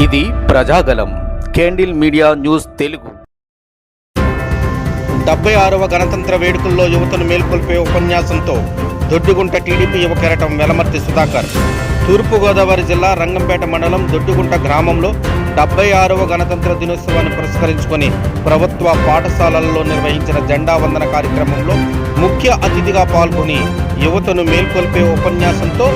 ఇది Prajagalam candle media news Telugu. డెబ్బై ఆరవ గణతంత్ర వేడుకల్లో యువతను మేల్కొల్పే ఉపన్యాసంతో దొడ్డుగుంట టీడీపీ యువ కెరటం వెలమర్తి సుధాకర్. తూర్పుగోదావరి జిల్లా రంగంపేట మండలం దొడ్డుగుంట గ్రామంలో డెబ్బై ఆరవ గణతంత్ర దినోత్సవాన్ని పురస్కరించుకొని ప్రభుత్వ పాఠశాలల్లో నిర్వహించిన జెండా వందన కార్యక్రమంలో ముఖ్య అతిథిగా పాల్గొని యువతను మేల్కొల్పే ఉపన్యాసంతో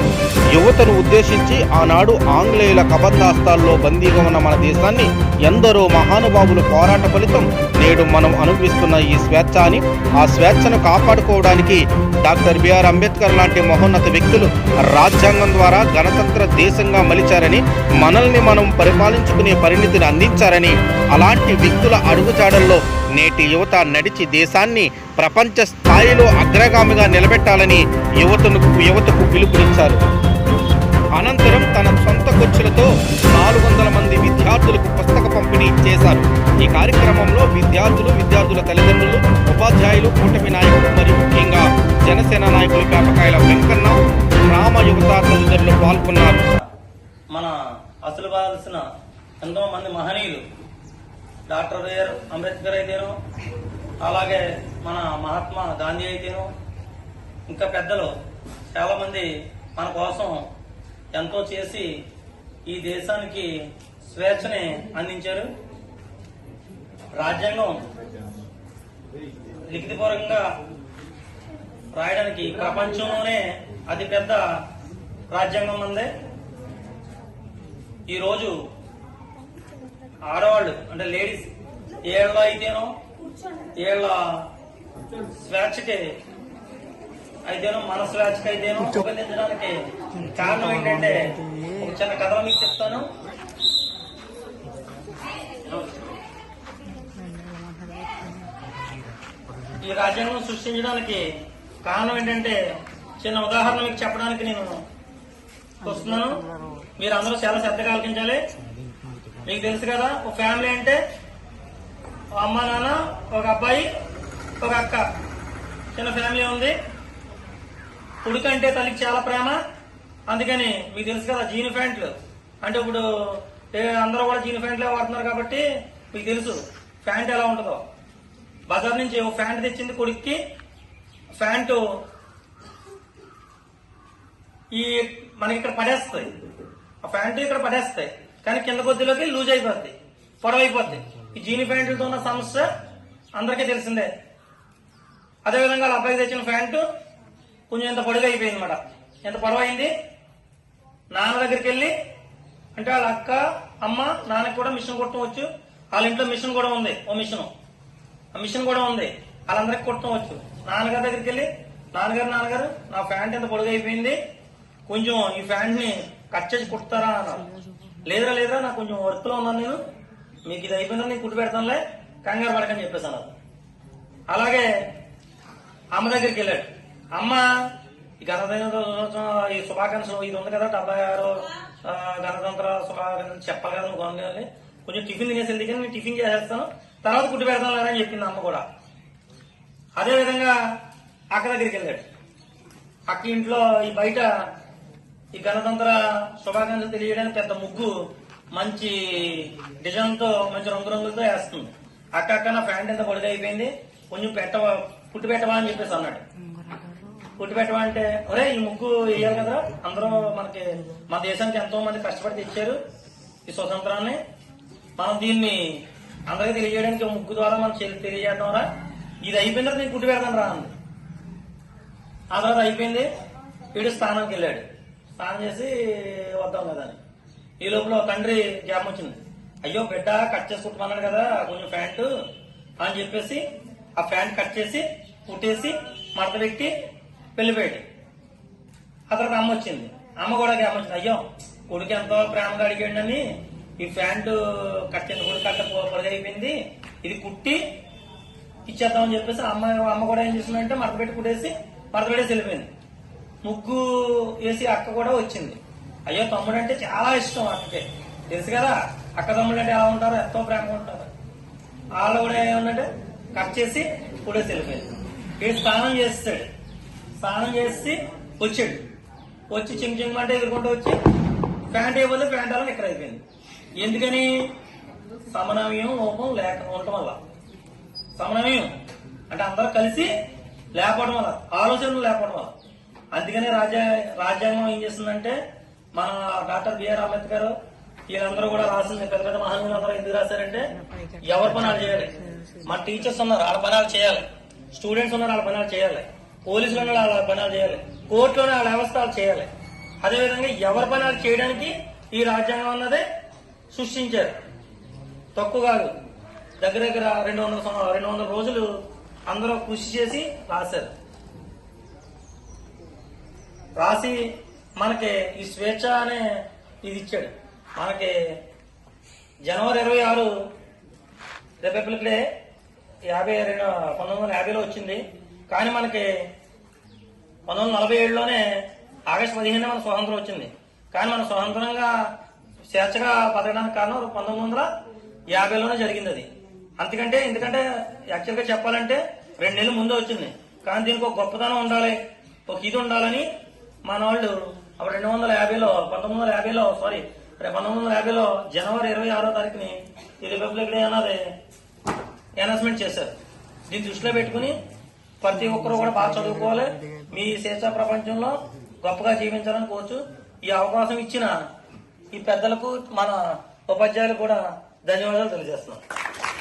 యువతను ఉద్దేశించి ఆనాడు ఆంగ్లేయుల కబద్దాస్తాల్లో బందీగా ఉన్న మన దేశాన్ని ఎందరో మహానుభావులు పోరాట ఫలితం నేడు మనం అనుభవిస్తున్న ఈ స్వేచ్ఛ అని ఆ స్వేచ్ఛను కాపాడుకోవడానికి డాక్టర్ బిఆర్ అంబేద్కర్ లాంటి మహోన్నత వ్యక్తులు రాజ్యాంగం ద్వారా గణతంత్ర దేశంగా మలిచారని మనల్ని మనం పరిపాలించుకునే పరిణితిని అందించారని అలాంటి వ్యక్తుల అడుగుజాడల్లో నేటి యువత నడిచి దేశాన్ని ప్రపంచ స్థాయిలో అగ్రగామిగా నిలబెట్టాలని యువతను యువతకు పిలుపునిచ్చారు. అనంతరం తన సొంత ఖర్చులతో నాలుగు వందల మంది విద్యార్థులకు పుస్తక పంపిణీ చేశారు. ఈ కార్యక్రమంలో విద్యార్థులు విద్యార్థుల తల్లిదండ్రులు ఉపాధ్యాయులు కూటమి నాయకులు మరియు ముఖ్యంగా జనసేన నాయకులు పేపకాయల వెంకన్న గ్రామ యువత తల్లిదండ్రులు పాల్గొన్నారు. మన అసలు కావాల్సిన ఎంతో మంది మహనీయులు. డాక్టర్ బిఆర్ అంబేద్కర్ అయితేను అలాగే మన మహాత్మా గాంధీ అయితేను ఇంకా పెద్దలు చాలా మంది మన కోసం ఎంతో చేసి ఈ దేశానికి స్వేచ్ఛని అందించారు. రాజ్యాంగం లిఖితపూర్వకంగా రాయడానికి ప్రపంచంలోనే అతిపెద్ద రాజ్యాంగం మందే ఈరోజు ఆడవాళ్ళు అంటే లేడీస్ ఏళ్ళ అయితేనో ఏళ్ళ స్వేచ్ఛకి అయితేనో మన స్వేచ్ఛకి అయితేనో ఉపయోగించడానికి. కారణం ఏంటంటే ఒక చిన్న కథలో మీకు చెప్తాను. ఈ రాజ్యాంగం సృష్టించడానికి కారణం ఏంటంటే చిన్న ఉదాహరణ మీకు చెప్పడానికి నేను వస్తున్నాను. మీరు అందరూ చాలా శ్రద్ధగా కల్పించాలి. మీకు తెలుసు కదా ఒక ఫ్యామిలీ అంటే అమ్మ నాన్న ఒక అబ్బాయి ఒక అక్క. చిన్న ఫ్యామిలీ ఉంది. కొడుకు తల్లికి చాలా ప్రేమ. అందుకని మీకు తెలుసు కదా జీన్ ప్యాంట్లు. అంటే ఇప్పుడు అందరూ కూడా జీన్ ప్యాంట్లే వాడుతున్నారు కాబట్టి మీకు తెలుసు ప్యాంట్ ఎలా ఉంటుందో. బజార్ నుంచి ఒక ప్యాంట్ తెచ్చింది కొడుక్కి. ప్యాంటు ఈ మనకి ఇక్కడ పడేస్తాయి ఆ ప్యాంటు ఇక్కడ పడేస్తాయి కానీ కింద కొద్దిలోకి లూజ్ అయిపోద్ది పొడవైపోద్ది. ఈ జీని ప్యాంటులతో ఉన్న సమస్య అందరికీ తెలిసిందే. అదేవిధంగా వాళ్ళ అబ్బాయికి తెచ్చిన ప్యాంటు కొంచెం ఎంత పొడిగా అయిపోయింది అనమాట ఎంత పొడవైంది? నాన్న దగ్గరికి వెళ్ళి అంటే వాళ్ళ అక్క అమ్మ నాన్నకి కూడా మిషన్ కుట్టడం వచ్చు వాళ్ళ ఇంట్లో మిషన్ కూడా ఉంది ఓ మిషన్. ఆ మిషన్ కూడా ఉంది వాళ్ళందరికి కుట్టడం వచ్చు నాన్నగారి దగ్గరికి వెళ్ళి నాన్నగారు నాన్నగారు నా ప్యాంట్ ఎంత పొడుగు అయిపోయింది? కొంచెం ఈ ప్యాంట్ని కట్ చేసి కుడతారా అన్నారు. లేదురా లేదురా నాకు కొంచెం వర్క్లో ఉన్నాను నేను. మీకు ఇది అయిపోయినా నేను కుట్టి పెడతానులే. కంగారు పడకని చెప్పేసి అన్నారు అలాగే అమ్మ దగ్గరికి వెళ్ళాడు. అమ్మ ఈ గణతంత్ర ఈ శుభాకాంక్షలు ఇది ఉంది కదా డెబ్బై ఆరు గణతంత్ర శుభాకాంక్షలు చెప్పాలి కదా నువ్వు కొంచెం టిఫిన్ తినేసి ఎందుకని నేను టిఫిన్ చేసేస్తాను. తర్వాత కుట్టి పెడతాను లేదని చెప్పింది అమ్మ కూడా. అదే విధంగా అక్క దగ్గరికి వెళ్ళాడు. అక్క ఇంట్లో ఈ బయట ఈ గణతంత్ర శుభాకాంక్షలు తెలియడానికి పెద్ద ముగ్గు మంచి డిజైన్తో మంచి రంగురంగులతో వేస్తుంది. అక్క అక్క నా ప్యాంట్ ఎంత పొడిగా అయిపోయింది? కొంచెం పెట్టవా కుట్టి పెట్టవా అని చెప్పేసి అన్నాడు. కుట్టి పెట్టవా అంటే ఒరే ఈ ముగ్గు వేయాలి కదా అందరూ మనకి మన దేశానికి ఎంతో మంది కష్టపడి తెచ్చారు ఈ స్వతంత్రాన్ని. మనం దీన్ని అందరికీ తెలియజేయడానికి ముగ్గు ద్వారా మనం తెలియజేయడం రా. ఇది అయిపోయిన తర్వాత నేను కుట్టి పెడతాను రా అంది. ఆ తర్వాత అయిపోయింది వీడు స్థానానికి వెళ్ళాడు. స్నానం చేసి వద్దాం కదా అని. ఈ లోపల తండ్రి జ్ఞాపం వచ్చింది. అయ్యో బిడ్డ కట్ చేసి కుట్టమన్నాడు కదా కొంచెం ప్యాంటు అని చెప్పేసి ఆ ప్యాంట్ కట్ చేసి కుట్టేసి మడత పెట్టి వెళ్ళిపోయాడు ఆ తర్వాత అమ్మ వచ్చింది. అమ్మ కూడా జ్ఞాపం వచ్చింది. అయ్యో కొడుకు ఎంతో ప్రేమగా అడిగాడని ఈ ప్యాంటు కట్ చేసిన కొడుకు కట్ట పొరగైపోయింది ఇది కుట్టి ఇచ్చేద్దామని చెప్పేసి అమ్మ అమ్మ కూడా ఏం చేసిందంటే మడత పెట్టి కుట్టేసి మడత పెట్టేసి వెళ్ళిపోయింది. ముగ్గు వేసి అక్క కూడా వచ్చింది. అయ్యో తమ్ముడు అంటే చాలా ఇష్టం అక్కకి. తెలుసు కదా అక్క తమ్ముడు అంటే ఎలా ఉంటారో ఎంతో ప్రేమ ఉంటారు. వాళ్ళు కూడా ఏమన్నంటే కట్ చేసి పుడేసి వెళ్ళిపోయింది వీడు స్నానం చేస్తాడు. స్నానం చేసి వచ్చాడు. వచ్చి చిమ్ చింగ్ అంటే ఎదుర్కొంటూ వచ్చి ప్యాంట్ అయిపోతే ప్యాంట్ అలా ఇక్కడ అయిపోయింది. ఎందుకని? సమన్వయం లోపం లేక ఉండటం వల్ల. సమన్వయం. అంటే అందరూ కలిసి లేకపోవడం వల్ల ఆలోచనలు లేకపోవడం వల్ల. అందుకనే రాజ్యా రాజ్యాంగం ఏం చేస్తుందంటే మన డాక్టర్ బిఆర్ అంబేద్కర్ వీళ్ళందరూ కూడా రాసింది పెద్ద పెద్ద మహానీయులు అందరూ ఎందుకు రాశారంటే ఎవరి పని చేయాలి. మన టీచర్స్ ఉన్నారు వాళ్ళ పనాలు చేయాలి. స్టూడెంట్స్ ఉన్నారు వాళ్ళ పనాలు చేయాలి. పోలీసులు ఉన్నారు వాళ్ళ పనాలు చేయాలి. కోర్టులోనే వాళ్ళ వ్యవస్థలు చేయాలి. అదేవిధంగా ఎవరి పనాలు చేయడానికి ఈ రాజ్యాంగం అన్నదే సృష్టించారు. తక్కువ కాదు. దగ్గర దగ్గర రెండు వందల రెండు వందల రోజులు అందరూ కృషి చేసి రాశారు. రాసి మనకి ఈ స్వేచ్ఛ అనే ఇది ఇచ్చాడు. మనకి జనవరి ఇరవై ఆరు రిపబ్లిక్ డే యాభై రెండు పంతొమ్మిది వందల యాభైలో వచ్చింది. కానీ మనకి పంతొమ్మిది వందల నలభై ఏడులోనే ఆగస్టు పదిహేను మన స్వాతంత్రం వచ్చింది. కానీ మనం స్వతంత్రంగా స్వేచ్ఛగా బతకడానికి కారణం పంతొమ్మిది వందల యాభైలోనే జరిగింది అది. అంతకంటే ఎందుకంటే యాక్చువల్గా చెప్పాలంటే రెండు నెలలు ముందే వచ్చింది. కానీ దీనికి ఒక గొప్పతనం ఉండాలి ఒక ఇది ఉండాలని మన వాళ్ళు అప్పుడు రెండు వందల యాభైలో పంతొమ్మిది వందల యాభైలో సారీ పంతొమ్మిది వందల యాభైలో జనవరి ఇరవై ఆరో తారీఖుని ఈ రిపబ్లిక్ డే అన్నది అనౌన్స్మెంట్ చేశారు. దీన్ని దృష్టిలో పెట్టుకుని ప్రతి ఒక్కరు కూడా బాగా చదువుకోవాలి. మీ స్వేచ్ఛా ప్రపంచంలో గొప్పగా జీవించాలని కోరుచు ఈ అవకాశం ఇచ్చిన ఈ పెద్దలకు మన ఉపాధ్యాయులు కూడా ధన్యవాదాలు తెలియజేస్తున్నాం.